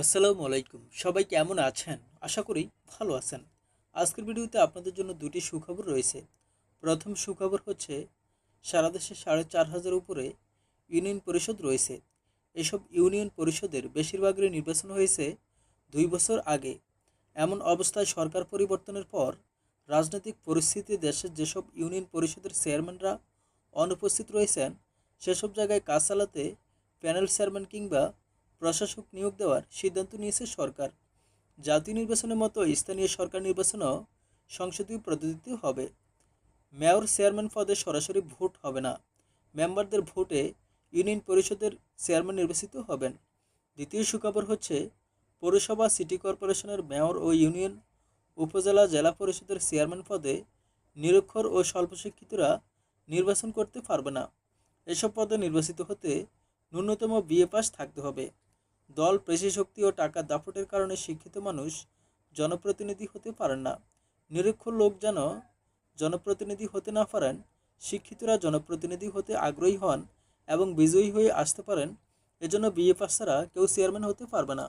আসসালামু আলাইকুম। সবাই কেমন আছেন? আশা করি ভালো আছেন। আজকের ভিডিওতে আপনাদের জন্য দুটি সুখবর রয়েছে। প্রথম সুখবর হচ্ছে, সারা দেশে সাড়ে চার হাজার উপরে ইউনিয়ন পরিষদ রয়েছে। এসব ইউনিয়ন পরিষদের বেশিরভাগেরই নির্বাচন হয়েছে দুই বছর আগে। এমন অবস্থায় সরকার পরিবর্তনের পর রাজনৈতিক পরিস্থিতি দেশের যেসব ইউনিয়ন পরিষদের চেয়ারম্যানরা অনুপস্থিত রয়েছেন, সেসব জায়গায় কাজ চালাতে প্যানেল চেয়ারম্যান কিংবা প্রশাসক নিয়োগ দেওয়ার সিদ্ধান্ত নিয়েছে সরকার। জাতীয় নির্বাচনের মতো স্থানীয় সরকার নির্বাচনও সংসদীয় পদ্ধতিতে হবে। মেয়র চেয়ারম্যান পদে সরাসরি ভোট হবে না। মেম্বারদের ভোটে ইউনিয়ন পরিষদের চেয়ারম্যান নির্বাচিত হবেন। দ্বিতীয় সুখবর হচ্ছে, পৌরসভা, সিটি কর্পোরেশনের মেয়র ও ইউনিয়ন, উপজেলা, জেলা পরিষদের চেয়ারম্যান পদে নিরক্ষর ও স্বল্পশিক্ষিতরা নির্বাচন করতে পারবে না। এসব পদে নির্বাচিত হতে ন্যূনতম বিএ পাস থাকতে হবে। দল পেশি শক্তি ও টাকা দাপটের কারণে শিক্ষিত মানুষ জনপ্রতিনিধি হতে পারেন না। নিরীক্ষ লোক যেন জনপ্রতিনিধি হতে না পারেন, শিক্ষিতরা জনপ্রতিনিধি হতে আগ্রহী হন এবং বিজয়ী হয়ে আসতে পারেন, এজন্য বিএ পাস ছাড়া কেউ চেয়ারম্যান হতে পারবে না।